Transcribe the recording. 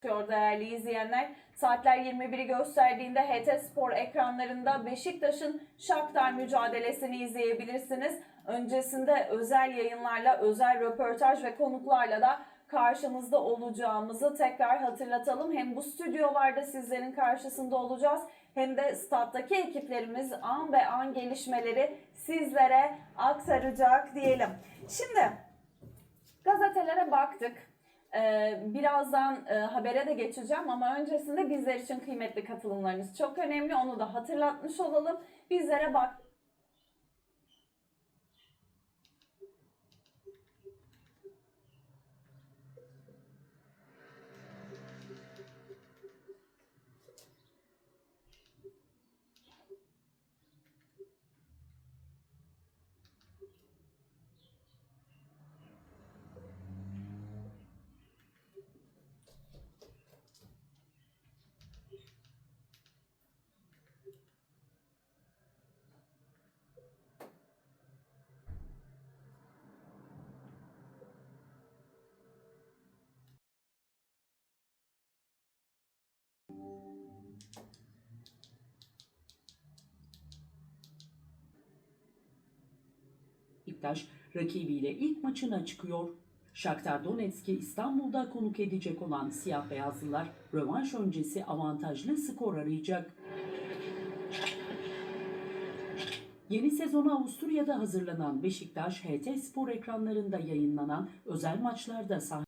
çıkıyor değerli izleyenler. Saatler 21'i gösterdiğinde HT Spor ekranlarında Beşiktaş'ın Shakhtar mücadelesini izleyebilirsiniz. Öncesinde özel yayınlarla, özel röportaj ve konuklarla da karşınızda olacağımızı tekrar hatırlatalım. Hem bu stüdyolarda sizlerin karşısında olacağız hem de stat'taki ekiplerimiz an be an gelişmeleri sizlere aktaracak diyelim. Şimdi gazetelere baktık. Ee, birazdan e, habere de geçeceğim ama öncesinde bizler için kıymetli katılımlarınız çok önemli. Onu da hatırlatmış olalım. Bizlere bak Beşiktaş rakibiyle ilk maçına çıkıyor. Shakhtar Donetsk'i İstanbul'da konuk edecek olan siyah beyazlılar rövanş öncesi avantajlı skor arayacak. Yeni sezona Avusturya'da hazırlanan Beşiktaş HT Spor ekranlarında yayınlanan özel maçlarda sahne